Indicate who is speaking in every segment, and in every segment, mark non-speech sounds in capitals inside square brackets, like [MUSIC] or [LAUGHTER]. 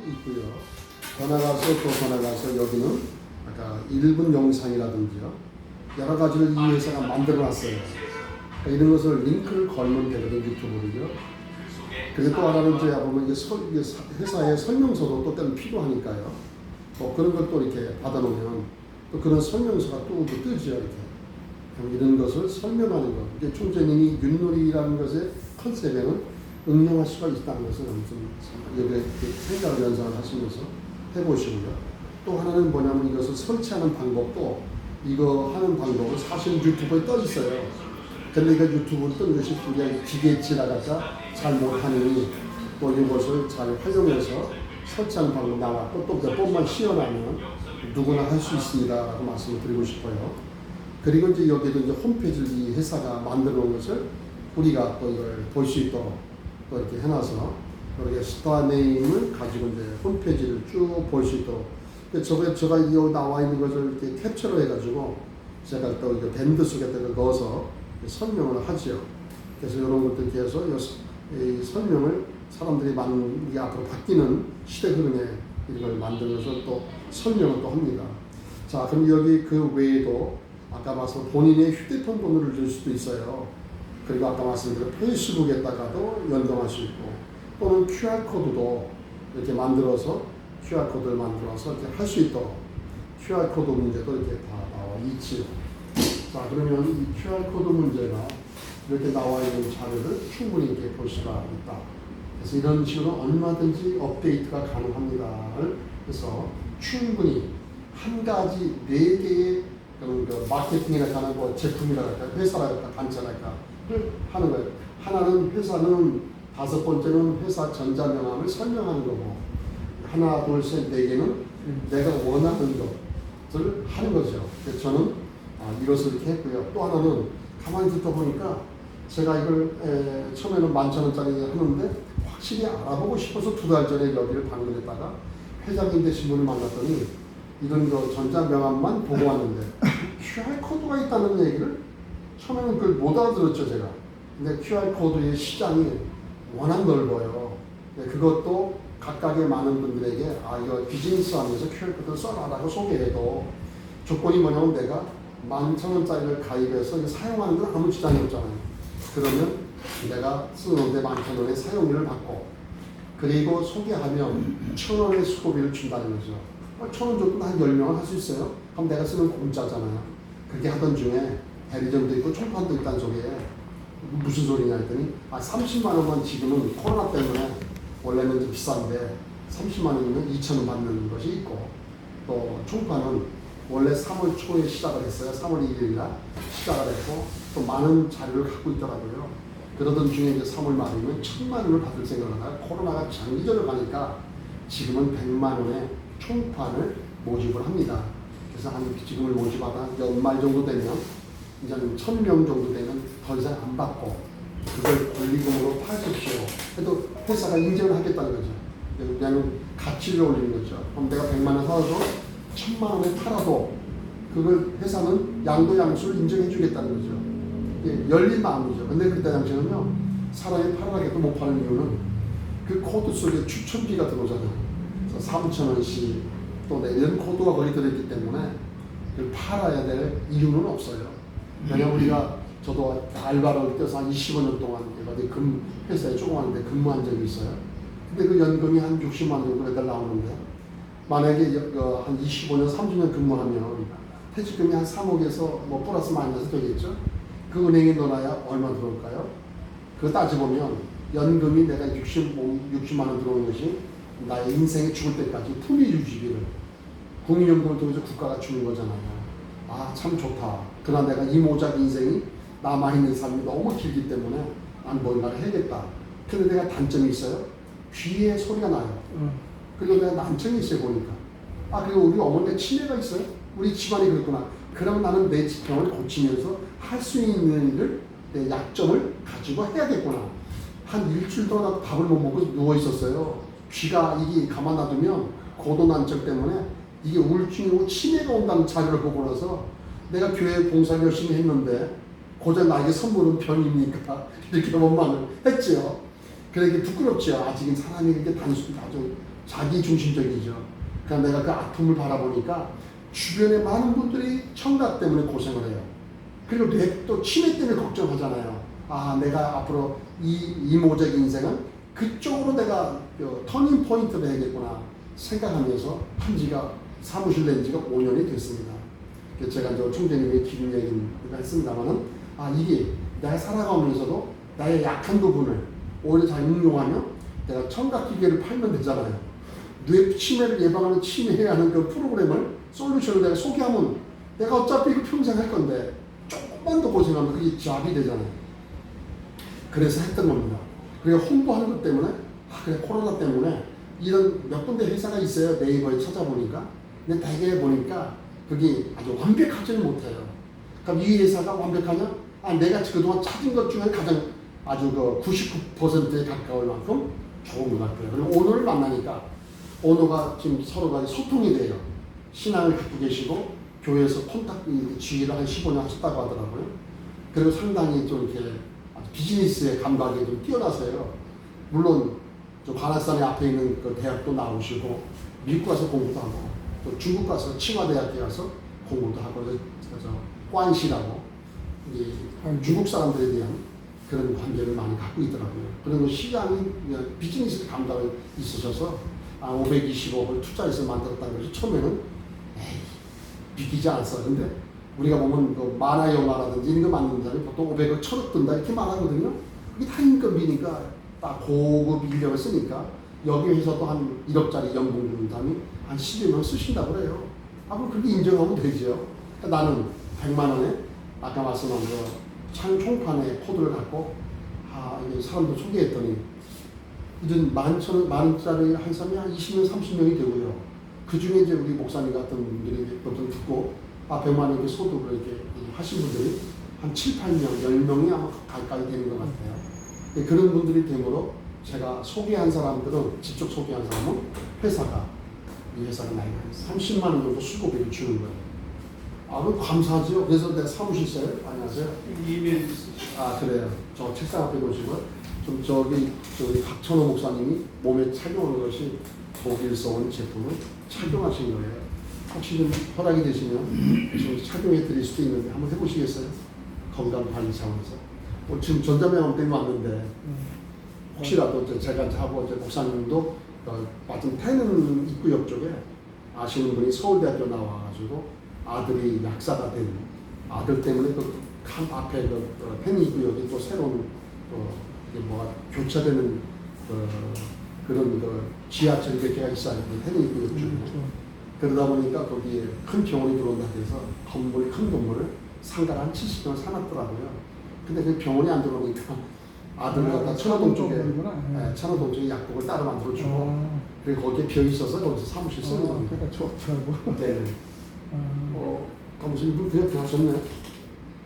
Speaker 1: 있고요. 더 나가서 또 더 나가서 여기는 아까 1분 영상이라든지요. 여러 가지를 이 회사가 만들어 놨어요. 그러니까 이런 것을 링크를 걸면 되거든요, 유튜브를요. 그리고 또 하나는 이제 보면 이게, 서, 이게 사- 회사의 설명서도 또 때는 필요하니까요. 뭐 그런 걸 또 이렇게 받아놓으면 또 그런 설명서가 또 뜨죠, 이렇게. 이런 것을 설명하는 것. 이게 총재님이 윷놀이라는 것의 컨셉에는 응용할 수가 있다는 것을 좀 여기에 생각을 연상을 하시면서 해보시고요. 또 하나는 뭐냐면 이것을 설치하는 방법도 이거 하는 방법은 사실 유튜브에 떠 있어요. 근데 이거 유튜브에 뜬 것이 우리가 기계치라가 잘 못하니 또 이것을 잘 활용해서 설치하는 방법 나왔고 또 몇 번만 시연하면 누구나 할 수 있습니다라고 말씀을 드리고 싶어요. 그리고 이제 여기도 이제 홈페이지를 이 회사가 만들어 놓은 것을 우리가 또 이걸 볼 수 있도록 또 이렇게 해놔서 이렇게 스타 네임을 가지고 이제 홈페이지를 쭉 볼 수 있도록 저게 제가 여기 나와 있는 것을 이렇게 캡처를 해가지고 제가 또 이거 밴드 속에다가 넣어서 설명을 하지요. 그래서 이런 것들 계속 이 설명을 사람들이 많은 이게 앞으로 바뀌는 시대 흐름에 이걸 만들어서 또 설명을 또 합니다. 자, 그럼 여기 그 외에도 아까 말씀 본인의 휴대폰 번호를 줄 수도 있어요. 그리고 아까 말씀드린 페이스북에다가도 연동할 수 있고 또는 QR 코드도 이렇게 만들어서 QR 코드를 만들어서 이렇게 할 수 있도록 QR 코드 문제도 이렇게 다 나와 있지요. 자, 그러면 이 QR 코드 문제가 이렇게 나와 있는 자료를 충분히 이렇게 볼 수가 있다. 그래서 이런 식으로 얼마든지 업데이트가 가능합니다를 해서 충분히 한 가지 네 개의 그 마케팅이라 하는 뭐 제품이라 할까 회사랄까 단체랄까 를 하는 거예요. 하나는 회사는 다섯 번째는 회사 전자명함을 설명하는 거고 하나 둘셋네 개는 내가 원하는 것을 하는 거죠. 그래서 저는 아, 이것을 이렇게 했고요. 또 하나는 가만히 듣다 보니까 제가 이걸 에, 처음에는 만천 원짜리 하는데 확실히 알아보고 싶어서 두 달 전에 여기를 방문했다가 회장님 되신 분을 만났더니 이런 거 전자 명함만 보고 왔는데 QR 코드가 있다는 얘기를 처음에는 그걸 못 알아들었죠 제가. 근데 QR 코드의 시장이 워낙 넓어요. 네, 그것도 각각의 많은 분들에게 아 이거 비즈니스 하면서 QR 코드 써라라고 소개해도 조건이 뭐냐면 내가 만천 원짜리를 가입해서 사용하는 건 아무 지장이 없잖아요. 그러면 내가 쓰는데 만천 원의 사용료를 받고 그리고 소개하면 천 원의 수고비를 준다는 거죠. 어, 천원 줘도 한 10명은 할 수 있어요. 그럼 내가 쓰는 공짜잖아요. 그렇게 하던 중에 대리점도 있고 총판도 있다는 소리에 무슨 소리냐 했더니 아 30만 원만 지금은 코로나 때문에 원래는 좀 비싼데 30만 원이면 2천 원 받는 것이 있고 또 총판은 원래 3월 초에 시작을 했어요. 3월 1일 날 시작을 했고 또 많은 자료를 갖고 있더라고요. 그러던 중에 이제 3월 말이면 천만 원을 받을 생각을 하다가 코로나가 장기전을 가니까 지금은 100만 원의 총판을 모집을 합니다. 그래서 한 지금을 모집하다 연말 정도 되면 이제 한 1000명 정도 되면 더 이상 안 받고 그걸 권리금으로 파십시오. 해도 회사가 인정을 하겠다는 거죠. 그냥 가치를 올리는 거죠. 그럼 내가 100만 원 사서 1000만 원에 팔아도 그걸 회사는 양도 양수를 인정해 주겠다는 거죠. 이게 열린 마음이죠. 근데 그때 당시에는요, 사람이 팔아라 해도 못 파는 이유는 그 코드 속에 추천비가 들어오잖아요. 그래서 3,000원씩 또 이런 코드가 거기 들어있기 때문에 그걸 팔아야 될 이유는 없어요. 왜냐면 우리가 저도 알바를 뛰어서 한 25년 동안 어디 금 회사에 조그만 데 근무한 적이 있어요. 근데 그 연금이 한 60만 원 정도 나오는데 만약에 한 25년, 30년 근무하면 퇴직금이 한 3억에서 뭐 플러스 마이너스 되겠죠. 그 은행에 넣어놔야 얼마 들어올까요? 그거 따져보면 연금이 내가 60, 60만 원 들어오는 것이 나의 인생에 죽을 때까지 품위 유지비를 국민연금을 통해서 국가가 주는 거잖아요. 아, 참 좋다. 그러나 내가 이 모작 인생이 남아있는 삶이 너무 길기 때문에 난 뭔가를 해야겠다. 근데 내가 단점이 있어요. 귀에 소리가 나요. 그리고 내가 난청이 있어요, 보니까. 아, 그리고 우리 어머니가 치매가 있어요. 우리 집안이 그렇구나. 그럼 나는 내 지평을 고치면서 할 수 있는 일을 내 약점을 가지고 해야겠구나. 한 일주일 동안 밥을 못 먹고 누워 있었어요. 귀가 이게 가만 놔두면 고도 난청 때문에 이게 우울증이고 치매가 온다는 자료를 보고 나서 내가 교회 봉사를 열심히 했는데 고작 나에게 선물은 병입니까? [LAUGHS] 이렇게 원망을 했지요. 이게 부끄럽지요. 아직은 사람이 이렇게 단순 아주 자기 중심적이죠. 그러니까 내가 그 아픔을 바라보니까 주변에 많은 분들이 청각 때문에 고생을 해요. 그리고 뇌, 또 치매 때문에 걱정하잖아요. 아, 내가 앞으로 이 이모적 인생은 그쪽으로 내가 그 터닝 포인트를 해야겠구나 생각하면서 한 지가 사무실 낸 지가 5년이 됐습니다. 제가 저 총재님의 기분 얘기를 했습니다만은 아, 이게 내가 살아가면서도 나의 약한 부분을 오히려 잘 응용하면 내가 청각 기계를 팔면 되잖아요. 뇌 치매를 예방하는 치매하는 그 프로그램을 솔루션을 내가 소개하면 내가 어차피 평생 할 건데 조금만 더 고생하면 그게 잡이 되잖아요. 그래서 했던 겁니다. 그리고 홍보하는 것 때문에 아 그래 코로나 때문에 이런 몇 군데 회사가 있어요 네이버에 찾아보니까 근데 대개 보니까 그게 아주 완벽하지는 못해요. 그럼 이 회사가 완벽하냐? 아 내가 그동안 찾은 것 중에 가장 아주 그 99%에 가까울 만큼 좋은 것 같아요. 그리고 오너를 만나니까 오너가 지금 서로가 소통이 돼요. 신앙을 갖고 계시고 교회에서 콘탁트 지휘를 한 15년 하셨다고 하더라고요. 그리고 상당히 좀 이렇게 비즈니스의 감각이 좀 뛰어나서요. 물론 저 관악산에 앞에 있는 그 대학도 나오시고 미국 가서 공부도 하고 또 중국 가서 칭화대학에 가서 공부도 하고 그래서 저 관시라고 이 중국 사람들에 대한 그런 관계를 많이 갖고 있더라고요. 그리고 시장이 비즈니스 감각을 있으셔서 아 520억을 투자해서 만들었다는 것이 처음에는 에이 믿기지 않았어. 근데 우리가 보면 그 만화 영화라든지 이런 거 만든다면 보통 500억, 1000억 든다 이렇게 말하거든요. 그게 다 인건비니까 딱 고급 인력을 쓰니까 여기 회사도 한 1억짜리 연봉 주는 다음에 한 12만 쓰신다고 그래요. 아, 그럼 그렇게 인정하면 되죠. 그러니까 나는 100만 원에 아까 말씀한 그 창총판의 코드를 갖고 아, 이게 사람들 소개했더니 이런 만천 만 원짜리 한 사람이 한 20명, 30명이 되고요. 그 중에 이제 우리 목사님 같은 분들이 보통 듣고 아, 100만 원 이렇게 소득을 이렇게 하신 분들이 한 7, 8명, 10명이 아마 가까이 되는 것 같아요. 예, 그런 분들이 되므로 제가 소개한 사람들은 직접 소개한 사람은 회사가 이 회사가 나이가 30만 원 정도 수고비를 주는 거예요. 아, 그 감사하죠. 그래서 내가 사무실세요. 안녕하세요.
Speaker 2: 이메일
Speaker 1: 아 그래요. 저 책상 앞에 놓으시고 좀 저기 저기 박천호 목사님이 몸에 착용하는 것이 독일서 온 제품을 착용하신 거예요. 혹시 좀 허락이 되시면 좀 착용해 드릴 수도 있는데 한번 해보시겠어요? 건강 관리 차원에서. 뭐 지금 전자명함 때문에 왔는데 혹시라도 이제 제가 이제 하고 이제 목사님도 어, 마침 태릉 입구역 쪽에 아시는 분이 서울대학교 나와가지고 아들이 약사가 된 아들 때문에 그칸 앞에 그 어, 태릉 입구역이 또 새로운 어, 뭐가 교차되는 어, 그런 그 지하철 이렇게가 있어요. 그 태릉 입구역 중에. 그러다 보니까 거기에 큰 병원이 들어온다 해서 건물, 큰 건물을 상가를 한 70평을 사놨더라고요. 근데 그 병원이 안 들어오니까 아들을 갖다 천호동 쪽에 예, 천호동 쪽에 약국을 따로 만들어주고
Speaker 3: 아,
Speaker 1: 그리고 거기에 벽이 있어서 거기서 사무실 쓰는 겁니다.
Speaker 3: 그러니까 좋더라고.
Speaker 1: 네.
Speaker 3: 아,
Speaker 1: 어, 가면서 이분 그냥 하셨네.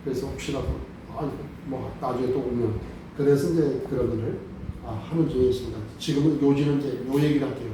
Speaker 1: 그래서 혹시라도 아, 뭐 나중에 또 오면 그래서 이제 그런 일을 아, 하는 중에 있습니다. 지금은 요지는 이제 요 얘기를 할게요.